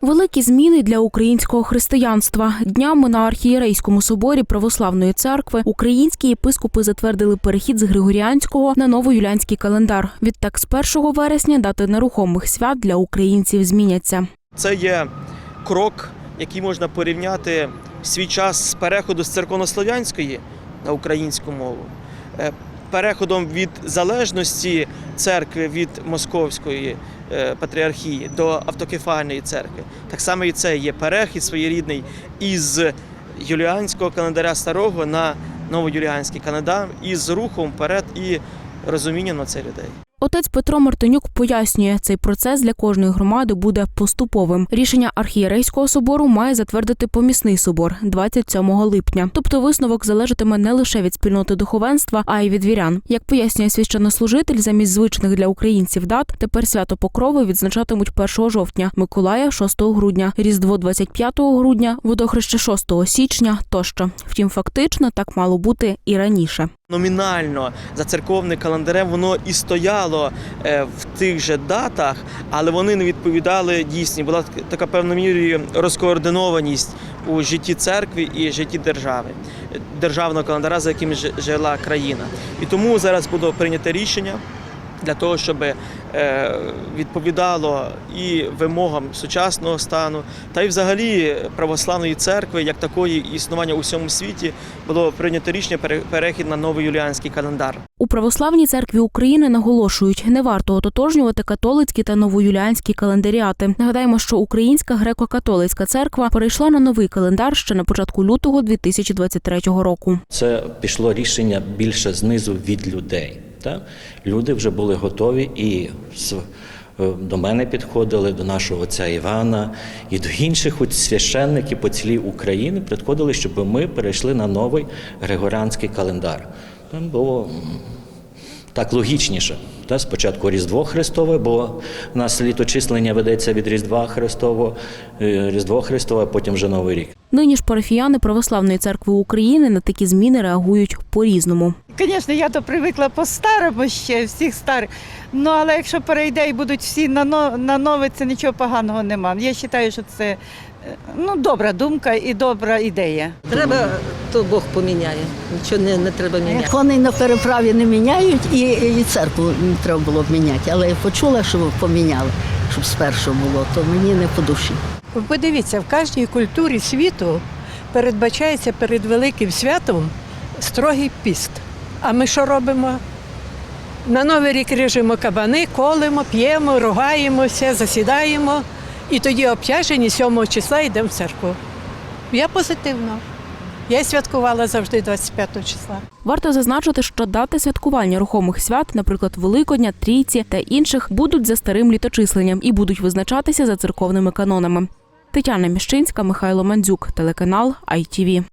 Великі зміни для українського християнства. Днями на архієрейському соборі православної церкви українські єпископи затвердили перехід з Григоріанського на новоюліанський календар. Відтак, з 1 вересня дати нерухомих свят для українців зміняться. Це є крок, який можна порівняти свій час з переходу з церковнослов'янської на українську мову, е, переходом від залежності церкви від московської е, патріархії до автокефальної церкви. Так само і це є перехід своєрідний із юліанського календаря старого на новоюліанський календар із рухом вперед і розумінням на це людей. Отець Петро Мартинюк пояснює, цей процес для кожної громади буде поступовим. Рішення архієрейського собору має затвердити помісний собор 27 липня. Тобто висновок залежатиме не лише від спільноти духовенства, а й від вірян. Як пояснює священнослужитель, замість звичних для українців дат тепер свято Покрови відзначатимуть 1 жовтня, Миколая 6 грудня, Різдво 25 грудня, Водохреще 6 січня тощо. Втім, фактично так мало бути і раніше. Номінально за церковним календарем воно і стояло е, в тих же датах, але вони не відповідали дійсні. Була така певною мірою розкоординованість у житті церкви і житті держави, державного календаря, за яким жила країна. І тому зараз було прийнято рішення. Для того щоб е, відповідало і вимогам сучасного стану, та й взагалі православної церкви, як такої існування у всьому світі, було прийнято рішення пере- перехід на новий юліанський календар. У православній церкві України наголошують, не варто ототожнювати католицькі та новоюліанські календаріати. Нагадаємо, що Українська греко-католицька церква перейшла на новий календар ще на початку лютого 2023 року. Це пішло рішення більше знизу від людей. Та? Люди вже були готові і е, до мене підходили, до нашого отця Івана і до інших священників по цілій Україні підходили, щоб ми перейшли на новий григоріанський календар. Там було так логічніше. Та, спочатку Різдво Христове, бо у нас літочислення ведеться від Різдва Христового, е, Різдво Христове, потім вже Новий рік. Нині ж парафіяни Православної церкви України на такі зміни реагують по-різному. Звісно, я то привикла по-старому ще, всіх старих. Ну, але якщо перейде і будуть всі на, но- на нове, це нічого поганого нема. Я вважаю, що це е, ну, добра думка і добра ідея. Треба, то Бог поміняє. Нічого не, не треба міняти. Вони на переправі не міняють, і, і церкву не треба було б міняти. Але я почула, що поміняли, щоб спершу було, то мені не по душі. Ви Подивіться, в кожній культурі світу передбачається перед великим святом строгий піст. А ми що робимо? На Новий рік ріжемо кабани, колимо, п'ємо, ругаємося, засідаємо. І тоді обтяжені 7 числа йдемо в церкву. Я позитивно. Я святкувала завжди 25 числа. Варто зазначити, що дати святкування рухомих свят, наприклад, Великодня, Трійці та інших, будуть за старим літочисленням і будуть визначатися за церковними канонами. Тетяна Міщинська, Михайло Мандзюк, телеканал ITV.